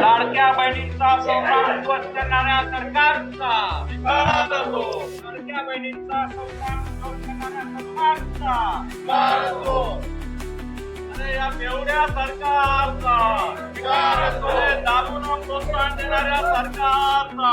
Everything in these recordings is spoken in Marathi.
लाडक्या बहिणींचा सन्मान ध्वज करणाऱ्या सरकारचा. लाडक्या बहिणींचा ध्वज करणाऱ्या सरकारचा. अरे या बेवड्या सरकारचा. प्रोत्साहन देणाऱ्या सरकारचा.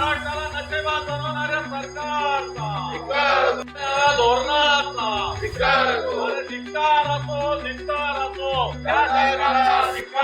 महाराष्ट्राला नशेबाद बनवणाऱ्या सरकारचा धोरणाचा धिक्कार असो धिक्कार असो त्या सरकारचा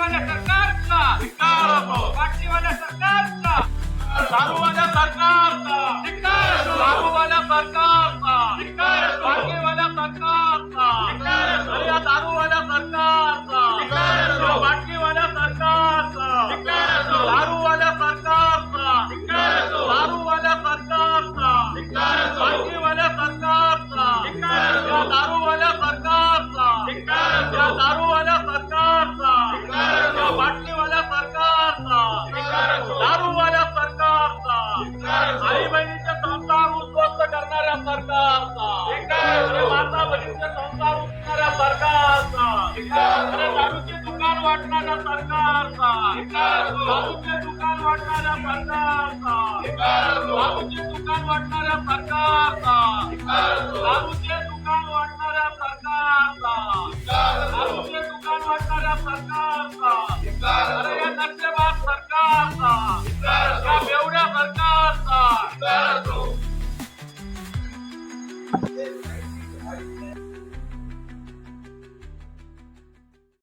पाठीवाल्या सरकारचा. धिक्कार असो पाठीवाल्या सरकारचा. चालूवाल्या सरकारचा. धिक्कार चालूवाल्या सरकार. दुकान वाटणाऱ्या सरकारचा. दुकान वाटणाऱ्या सरकारचा. बाबूचे दुकान वाटणाऱ्या सरकारचा. बाबूचे दुकान वाटणाऱ्या सरकारचा. बाबूचे दुकान वाटणाऱ्या सरकारचा. अरे या नक्षेबाद सरकारचा. या बेवड्या